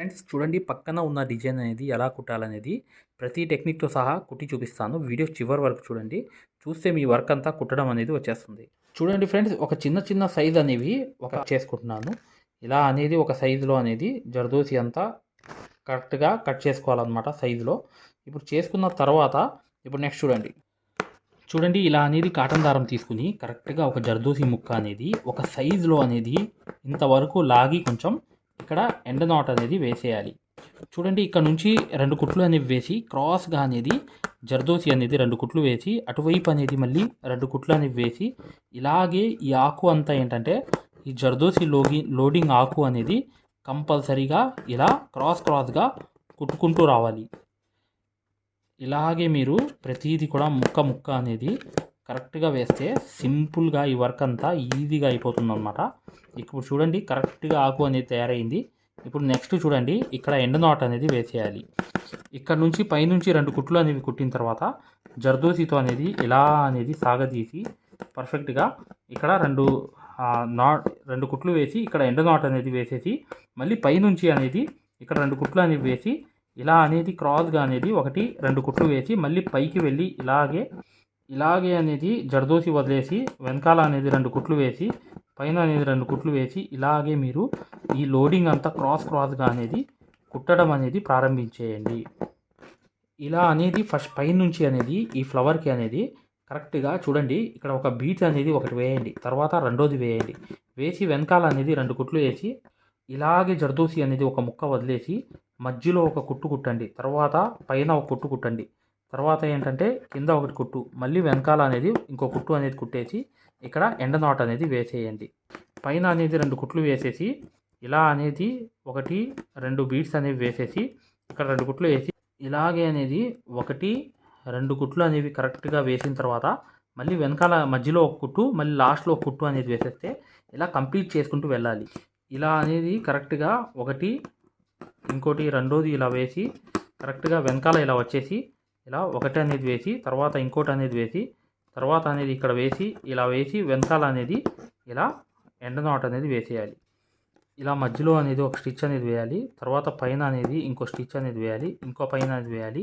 Friends చూడండి పక్కన ఉన్న డిజైన్ అనేది ఎలా కుట్టాలనేది ప్రతి టెక్నిక్తో సహా కుట్టి చూపిస్తాను. వీడియో చివరి వరకు చూడండి. చూస్తే మీ వర్క్ అంతా కుట్టడం అనేది వచ్చేస్తుంది. చూడండి ఫ్రెండ్స్ ఒక చిన్న చిన్న సైజ్ అనేవి ఒక చేసుకుంటున్నాను. ఇలా అనేది ఒక సైజులో అనేది జర్దోసి అంతా కరెక్ట్గా కట్ చేసుకోవాలన్నమాట సైజులో. ఇప్పుడు చేసుకున్న తర్వాత ఇప్పుడు నెక్స్ట్ చూడండి. చూడండి ఇలా అనేది కాటన్ దారం తీసుకుని కరెక్ట్గా ఒక జర్దోసి ముక్క అనేది ఒక సైజులో అనేది ఇంతవరకు లాగి కొంచెం ఇక్కడ ఎండ నాట్ అనేది వేసేయాలి. చూడండి ఇక్కడ నుంచి రెండు కుట్లు అనేవి వేసి క్రాస్గా అనేది జర్దోసి అనేది రెండు కుట్లు వేసి అటువైపు అనేది మళ్ళీ రెండు కుట్లు అనేవి వేసి ఇలాగే ఈ ఆకు అంతా ఏంటంటే ఈ జర్దోసి లోగి లోడింగ్ ఆకు అనేది కంపల్సరీగా ఇలా క్రాస్ క్రాస్గా కుట్టుకుంటూ రావాలి. ఇలాగే మీరు ప్రతిదీ కూడా ముక్క ముక్క అనేది కరెక్ట్గా వేస్తే సింపుల్గా ఈ వర్క్ అంతా ఈజీగా అయిపోతుంది అనమాట ఇప్పుడు చూడండి కరెక్ట్గా ఆకు అనేది తయారైంది. ఇప్పుడు నెక్స్ట్ చూడండి ఇక్కడ ఎండ నాట్ అనేది వేసేయాలి. ఇక్కడ నుంచి పైనుంచి రెండు కుట్లు అనేవి కుట్టిన తర్వాత జర్దోసితో అనేది ఇలా అనేది సాగదీసి పర్ఫెక్ట్గా ఇక్కడ రెండు నాట్ రెండు కుట్లు వేసి ఇక్కడ ఎండ నాట్ అనేది వేసేసి మళ్ళీ పైనుంచి అనేది ఇక్కడ రెండు కుట్లు అనేవి వేసి ఇలా అనేది క్రాస్గా అనేది ఒకటి రెండు కుట్లు వేసి మళ్ళీ పైకి వెళ్ళి ఇలాగే ఇలాగే అనేది జర్దోసి వదిలేసి వెనకాల అనేది రెండు కుట్లు వేసి పైన అనేది రెండు కుట్లు వేసి ఇలాగే మీరు ఈ లోడింగ్ అంతా క్రాస్ క్రాస్గా అనేది కుట్టడం అనేది ప్రారంభించేయండి. ఇలా అనేది ఫస్ట్ పైనుంచి అనేది ఈ ఫ్లవర్కి అనేది కరెక్ట్గా చూడండి. ఇక్కడ ఒక బీట్ అనేది ఒకటి వేయండి. తర్వాత రెండోది వేయండి. వేసి వెనకాల అనేది రెండు కుట్లు వేసి ఇలాగే జర్దోసి అనేది ఒక ముక్క వదిలేసి మధ్యలో ఒక కుట్టు కుట్టండి. తర్వాత పైన ఒక కుట్టు కుట్టండి. తర్వాత ఏంటంటే కింద ఒకటి కుట్టు మళ్ళీ వెనకాల అనేది ఇంకో కుట్టు అనేది కుట్టేసి ఇక్కడ ఎండ నాట్ అనేది వేసేయండి. పైన అనేది రెండు కుట్లు వేసేసి ఇలా అనేది ఒకటి రెండు బీడ్స్ అనేవి వేసేసి ఇక్కడ రెండు కుట్లు వేసి ఇలాగే అనేది ఒకటి రెండు కుట్లు అనేవి కరెక్ట్గా వేసిన తర్వాత మళ్ళీ వెనకాల మధ్యలో ఒక కుట్టు మళ్ళీ లాస్ట్లో ఒక కుట్టు అనేది వేసేస్తే ఇలా కంప్లీట్ చేసుకుంటూ వెళ్ళాలి. ఇలా అనేది కరెక్ట్గా ఒకటి ఇంకోటి రెండోది ఇలా వేసి కరెక్ట్గా వెనకాల ఇలా వచ్చేసి ఇలా ఒకటి అనేది వేసి తర్వాత ఇంకోటి అనేది వేసి తర్వాత అనేది ఇక్కడ వేసి ఇలా వేసి వెనకాల అనేది ఇలా ఎండ నాట్ అనేది వేసేయాలి. ఇలా మధ్యలో అనేది ఒక స్టిచ్ అనేది వేయాలి. తర్వాత పైన అనేది ఇంకో స్టిచ్ అనేది వేయాలి. ఇంకో పైన అనేది వేయాలి.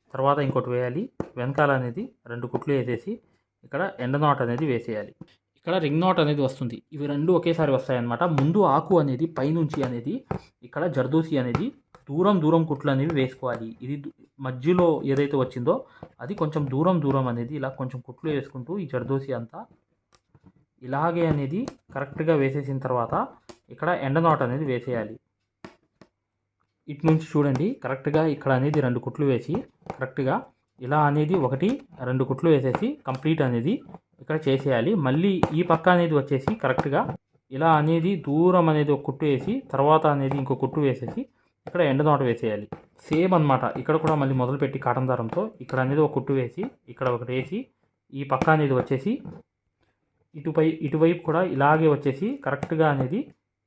తర్వాత ఇంకోటి వేయాలి. వెనకాల అనేది రెండు కుట్లు వేసేసి ఇక్కడ ఎండ నాట్ అనేది వేసేయాలి. ఇక్కడ రింగ్ నాట్ అనేది వస్తుంది. ఇవి రెండు ఒకేసారి వస్తాయన్నమాట. ముందు ఆకు అనేది పైనుంచి అనేది ఇక్కడ జర్దూసి అనేది దూరం దూరం కుట్లు అనేవి వేసుకోవాలి. ఇది మధ్యలో ఏదైతే వచ్చిందో అది కొంచెం దూరం దూరం అనేది ఇలా కొంచెం కుట్లు వేసుకుంటూ ఈ జర్దోసి అంతా ఇలాగే అనేది కరెక్ట్గా వేసేసిన తర్వాత ఇక్కడ ఎండ నాట్ అనేది వేసేయాలి. ఇటు నుంచి చూడండి కరెక్ట్గా ఇక్కడ అనేది రెండు కుట్లు వేసి కరెక్ట్గా ఇలా అనేది ఒకటి రెండు కుట్లు వేసేసి కంప్లీట్ అనేది ఇక్కడ చేసేయాలి. మళ్ళీ ఈ పక్క అనేది వచ్చేసి కరెక్ట్గా ఇలా అనేది దూరం అనేది ఒక కుట్టు వేసి తర్వాత అనేది ఇంకో కుట్టు వేసేసి ఇక్కడ ఎండనాట వేసేయాలి. సేమ్ అన్నమాట. ఇక్కడ కూడా మళ్ళీ మొదలుపెట్టి కాటన్ దారంతో ఇక్కడ అనేది ఒక కుట్టు వేసి ఇక్కడ ఒకటి వేసి ఈ పక్క అనేది వచ్చేసి ఇటుపై ఇటువైపు కూడా ఇలాగే వచ్చేసి కరెక్ట్గా అనేది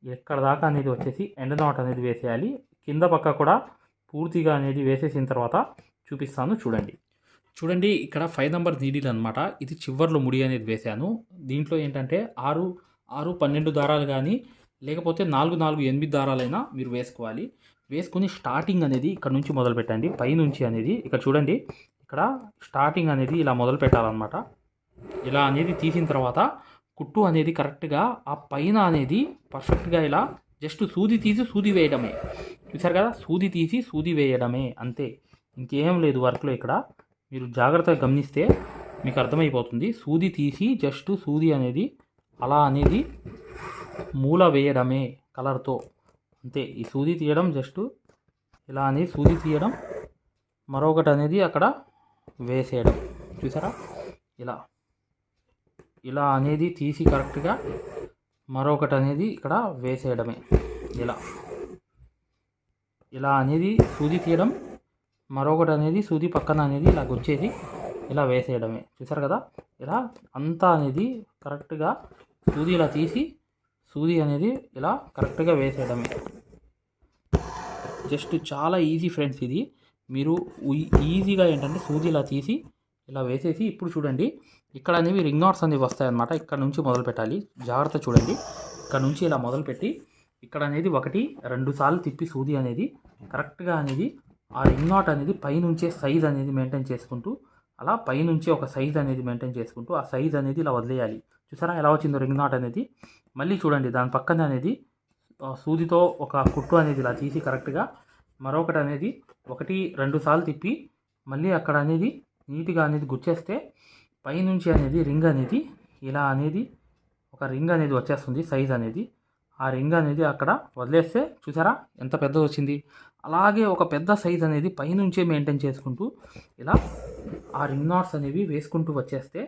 ఎక్కడ దాకా అనేది వచ్చేసి ఎండ అనేది వేసేయాలి. కింద పక్క కూడా పూర్తిగా అనేది వేసేసిన తర్వాత చూపిస్తాను చూడండి. చూడండి ఇక్కడ ఫైవ్ నెంబర్ నీడిల్ అనమాట ఇది చివర్లో ముడి అనేది వేశాను. దీంట్లో ఏంటంటే ఆరు ఆరు పన్నెండు దారాలు కానీ లేకపోతే నాలుగు నాలుగు ఎనిమిది దారాలైనా మీరు వేసుకోవాలి. వేసుకుని స్టార్టింగ్ అనేది ఇక్కడ నుంచి మొదలు పెట్టండి. పైనుంచి అనేది ఇక్కడ చూడండి ఇక్కడ స్టార్టింగ్ అనేది ఇలా మొదలు పెట్టాలన్నమాట. ఇలా అనేది తీసిన తర్వాత కుట్టు అనేది కరెక్ట్గా ఆ పైన అనేది పర్ఫెక్ట్గా ఇలా జస్ట్ సూది తీసి సూది వేయడమే. చూసారు కదా? సూది తీసి సూది వేయడమే. అంతే. ఇంకేం లేదు వర్క్లో ఇక్కడ. మీరు జాగ్రత్తగా గమనిస్తే మీకు అర్థమైపోతుంది. సూది తీసి జస్ట్ సూది అనేది అలా అనేది మూల వేయడమే కలర్తో. అంతే. ఈ సూది తీయడం జస్ట్ ఇలా అనేది సూది తీయడం. మరొకటి అనేది అక్కడ వేసేయడం. చూసారా ఇలా. ఇలా అనేది తీసి కరెక్ట్గా మరొకటి అనేది ఇక్కడ వేసేయడమే. ఇలా. ఇలా అనేది సూది తీయడం మరొకటి అనేది సూది పక్కన అనేది ఇలా గుచ్చేసి ఇలా వేసేయడమే. చూసారు కదా? ఇలా అంతా అనేది కరెక్ట్గా సూది ఇలా తీసి సూది అనేది ఇలా కరెక్ట్గా వేసేయడమే. జస్ట్ చాలా ఈజీ ఫ్రెండ్స్ ఇది. మీరు ఈజీగా ఏంటంటే సూది ఇలా తీసి ఇలా వేసేసి ఇప్పుడు చూడండి. ఇక్కడ అనేవి రింగ్ నాట్స్ అనేవి వస్తాయన్నమాట. ఇక్కడ నుంచి మొదలు పెట్టాలి జాగ్రత్త చూడండి. ఇక్కడ నుంచి ఇలా మొదలుపెట్టి ఇక్కడ అనేది ఒకటి రెండు సార్లు తిప్పి సూది అనేది కరెక్ట్గా అనేది ఆ రింగ్ నాట్ అనేది పైనుంచే సైజ్ అనేది మెయింటైన్ చేసుకుంటూ అలా పైనుంచి ఒక సైజ్ అనేది మెయింటైన్ చేసుకుంటూ ఆ సైజ్ అనేది ఇలా వదిలేయాలి. చూసారా? ఎలా వచ్చిందో రింగ్ నాట్ అనేది. మళ్ళీ చూడండి. దాని పక్కన అనేది సూదితో ఒక కుట్టు అనేది ఇలా తీసి కరెక్ట్గా మరొకటి అనేది ఒకటి రెండు సార్లు తిప్పి మళ్ళీ అక్కడ అనేది నీట్గా అనేది గుచ్చేస్తే పైనుంచి అనేది రింగ్ అనేది ఇలా అనేది ఒక రింగ్ అనేది వచ్చేస్తుంది సైజ్ అనేది. ఆ రింగ్ అనేది అక్కడ వదిలేస్తే చూసారా ఎంత పెద్దది వచ్చింది? అలాగే ఒక పెద్ద సైజ్ అనేది పైనుంచే మెయింటైన్ చేసుకుంటూ ఇలా ఆ రింగ్ నాట్స్ అనేవి వేసుకుంటూ వచ్చేస్తే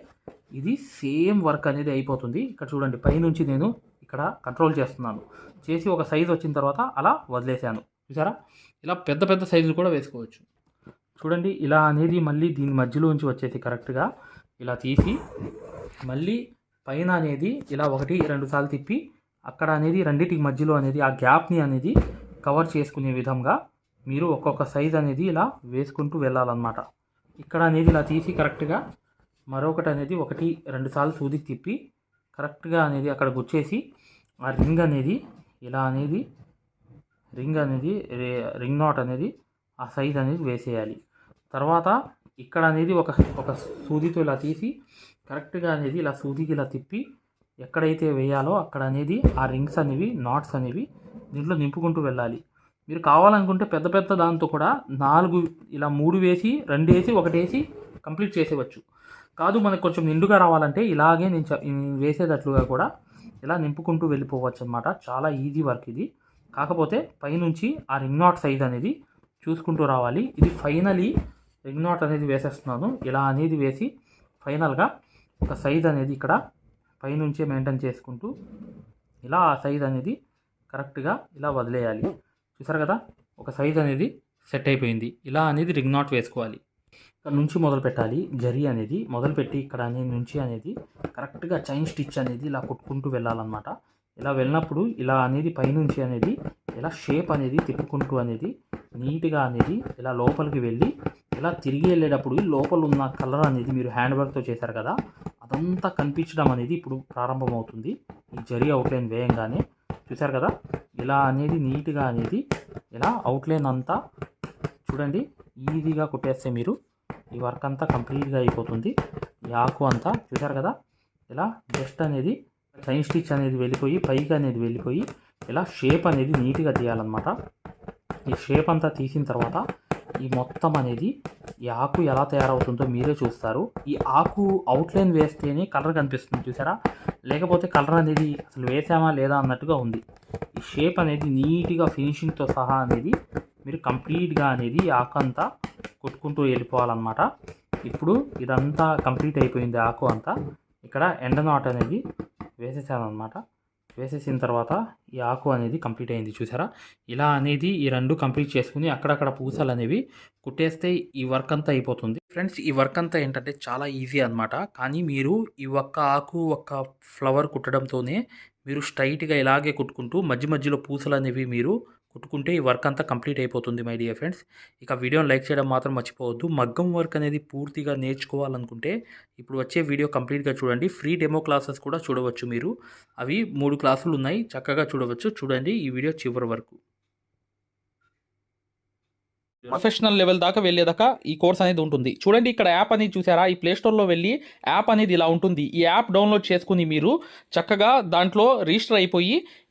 ఇది సేమ్ వర్క్ అనేది అయిపోతుంది. ఇక్కడ చూడండి పైనుంచి నేను ఇక్కడ కంట్రోల్ చేస్తున్నాను. చేసి ఒక సైజ్ వచ్చిన తర్వాత అలా వదిలేశాను. చూసారా? ఇలా పెద్ద పెద్ద సైజులు కూడా వేసుకోవచ్చు. చూడండి ఇలా అనేది మళ్ళీ దీని మధ్యలో నుంచి వచ్చేసి కరెక్ట్గా ఇలా తీసి మళ్ళీ పైన అనేది ఇలా ఒకటి రెండు సార్లు తిప్పి అక్కడ అనేది రెండింటికి మధ్యలో అనేది ఆ గ్యాప్ని అనేది కవర్ చేసుకునే విధంగా మీరు ఒక్కొక్క సైజ్ అనేది ఇలా వేసుకుంటూ వెళ్ళాలన్నమాట. ఇక్కడ అనేది ఇలా తీసి కరెక్ట్గా మరొకటి అనేది ఒకటి రెండు సార్లు సూదికి తిప్పి కరెక్ట్గా అనేది అక్కడ గుచ్చేసి ఆ రింగ్ అనేది ఇలా అనేది రింగ్ అనేది రే- రింగ్ నాట్ అనేది ఆ సైజ్ అనేది వేసేయాలి. తర్వాత ఇక్కడ అనేది ఒక ఒక సూదితో ఇలా తీసి కరెక్ట్గా అనేది ఇలా సూదికి ఇలా తిప్పి ఎక్కడైతే వేయాలో అక్కడ అనేది ఆ రింగ్స్ అనేవి నాట్స్ అనేవి దీంట్లో నింపుకుంటూ వెళ్ళాలి. మీరు కావాలనుకుంటే పెద్ద పెద్ద దాంతో కూడా నాలుగు ఇలా మూడు వేసి రెండు వేసి ఒకటి వేసి కంప్లీట్ చేసేవచ్చు. కాదు మనకు కొంచెం నిండుగా రావాలంటే ఇలాగే నేను వేసేటట్లుగా కూడా ఇలా నింపుకుంటూ వెళ్ళిపోవచ్చు అనమాట చాలా ఈజీ వర్క్ ఇది. కాకపోతే పైనుంచి ఆ రింగ్ నాట్ సైజ్ అనేది చూసుకుంటూ రావాలి. ఇది ఫైనలీ రింగ్ నాట్ అనేది వేసేస్తున్నాను. ఇలా అనేది వేసి ఫైనల్గా ఒక సైజ్ అనేది ఇక్కడ పైనుంచే మెయింటైన్ చేసుకుంటూ ఇలా ఆ సైజ్ అనేది కరెక్ట్గా ఇలా వదిలేయాలి. చూసారు కదా? ఒక సైజ్ అనేది సెట్ అయిపోయింది. ఇలా అనేది రింగ్ నాట్ వేసుకోవాలి. ఇక్కడ నుంచి మొదలు పెట్టాలి. జరీ అనేది మొదలుపెట్టి ఇక్కడ అనేది నుంచి అనేది కరెక్ట్గా చైన్ స్టిచ్ అనేది ఇలా కొట్టుకుంటూ వెళ్ళాలన్నమాట. ఇలా వెళ్ళినప్పుడు ఇలా అనేది పైనుంచి అనేది ఇలా షేప్ అనేది తిప్పుకుంటూ అనేది నీట్గా అనేది ఇలా లోపలికి వెళ్ళి ఇలా తిరిగి వెళ్ళేటప్పుడు లోపల ఉన్న కలర్ అనేది మీరు హ్యాండ్ వర్క్తో చేశారు కదా అదంతా కనిపించడం అనేది ఇప్పుడు ప్రారంభమవుతుంది. ఈ జరి అవుట్లైన్ వేయంగానే చూశారు కదా ఇలా అనేది నీట్గా అనేది ఇలా అవుట్లైన్ అంతా చూడండి ఈజీగా కుట్టేస్తే మీరు ఈ వర్క్ అంతా కంప్లీట్గా అయిపోతుంది. ఈ ఆకు అంతా చూశారు కదా ఇలా జస్ట్ అనేది చైన్ స్టిచ్ అనేది వెళ్ళిపోయి పైకి అనేది వెళ్ళిపోయి ఇలా షేప్ అనేది నీట్గా తీయాలన్నమాట. ఈ షేప్ అంతా తీసిన తర్వాత ఈ మొత్తం అనేది ఈ ఆకు ఎలా తయారవుతుందో మీరే చూస్తారు. ఈ ఆకు అవుట్లైన్ వేస్తేనే కలర్ కనిపిస్తుంది చూసారా? లేకపోతే కలర్ అనేది అసలు వేసామా లేదా అన్నట్టుగా ఉంది. ఈ షేప్ అనేది నీట్గా ఫినిషింగ్తో సహా అనేది మీరు కంప్లీట్గా అనేది ఈ ఆకు అంతా కొట్టుకుంటూ వెళ్ళిపోవాలన్నమాట. ఇప్పుడు ఇదంతా కంప్లీట్ అయిపోయింది ఆకు అంతా. ఇక్కడ ఎండ నాట్ అనేది వేసేసాను అనమాట వేసేసిన తర్వాత ఈ ఆకు అనేది కంప్లీట్ అయింది చూసారా? ఇలా అనేది ఈ రెండు కంప్లీట్ చేసుకుని అక్కడక్కడ పూసలు అనేవి కుట్టేస్తే ఈ వర్క్ అంతా అయిపోతుంది. ఫ్రెండ్స్ ఈ వర్క్ అంతా ఏంటంటే చాలా ఈజీ అన్నమాట. కానీ మీరు ఈ ఒక్క ఆకు ఒక్క ఫ్లవర్ కుట్టడంతోనే మీరు స్ట్రైట్గా ఇలాగే కుట్టుకుంటూ మధ్య మధ్యలో పూసలు అనేవి మీరు కుట్టుకుంటే ఈ వర్క్ అంతా కంప్లీట్ అయిపోతుంది మై డియర్ ఫ్రెండ్స్. ఇక వీడియోని లైక్ చేయడం మాత్రం మర్చిపోవద్దు. మగ్గం వర్క్ అనేది పూర్తిగా నేర్చుకోవాలనుకుంటే ఇప్పుడు వచ్చే వీడియో కంప్లీట్గా చూడండి. ఫ్రీ డెమో క్లాసెస్ కూడా చూడవచ్చు మీరు. అవి మూడు క్లాసులు ఉన్నాయి. చక్కగా చూడవచ్చు. చూడండి ఈ వీడియో చివరి వరకు. ప్రొఫెషనల్ లెవెల్ దాకా వెళ్ళేదాకా ఈ కోర్స్ అనేది ఉంటుంది. చూడండి ఇక్కడ యాప్ అనేది చూసారా? ఈ ప్లే స్టోర్లో వెళ్ళి యాప్ అనేది ఇలా ఉంటుంది. ఈ యాప్ డౌన్లోడ్ చేసుకుని మీరు చక్కగా దాంట్లో రిజిస్టర్ అయిపోయి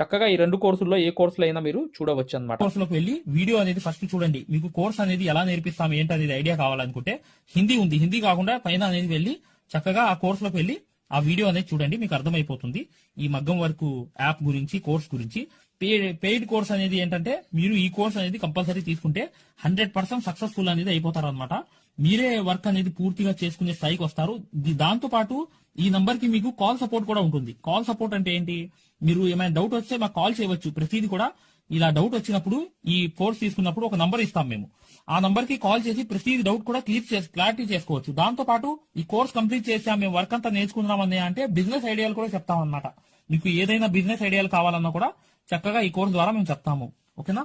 చక్కగా ఈ రెండు కోర్సుల్లో ఏ కోర్సులో అయినా మీరు చూడవచ్చు అనమాట కోర్సులోకి వెళ్ళి వీడియో అనేది ఫస్ట్ చూడండి. మీకు కోర్స్ అనేది ఎలా నేర్పిస్తాం ఏంటి అనేది ఐడియా కావాలనుకుంటే హిందీ ఉంది. హిందీ కాకుండా పైన అనేది వెళ్ళి చక్కగా ఆ కోర్సులోకి వెళ్ళి ఆ వీడియో అనేది చూడండి మీకు అర్థమైపోతుంది. ఈ మగ్గం వర్క్ యాప్ గురించి కోర్స్ గురించి. పెయిడ్ కోర్స్ అనేది ఏంటంటే మీరు ఈ కోర్స్ అనేది కంపల్సరీ తీసుకుంటే హండ్రెడ్ పర్సెంట్ సక్సెస్ఫుల్ అనేది అయిపోతారు అనమాట మీరే వర్క్ అనేది పూర్తిగా చేసుకునే స్థాయికి వస్తారు. దాంతో పాటు ఈ నంబర్కి మీకు కాల్ సపోర్ట్ కూడా ఉంటుంది. కాల్ సపోర్ట్ అంటే ఏంటి? మీరు ఏమైనా డౌట్ వస్తే మాకు కాల్ చేయవచ్చు. ప్రతిదీ కూడా ఇలా డౌట్ వచ్చినప్పుడు ఈ కోర్స్ తీసుకున్నప్పుడు ఒక నంబర్ ఇస్తాం మేము. ఆ నంబర్కి కాల్ చేసి ప్రతి డౌట్ కూడా క్లియర్ చేసి క్లారిటీ చేసుకోవచ్చు. దాంతో పాటు ఈ కోర్స్ కంప్లీట్ చేసాం మేము వర్క్ అంతా నేర్చుకున్నామని అంటే బిజినెస్ ఐడియాలు కూడా చెప్తాం అన్నమాట మీకు ఏదైనా బిజినెస్ ఐడియాలు కావాలన్నా కూడా చక్కగా ఈ కోర్స్ ద్వారా మేము చెప్తాము. ఓకేనా?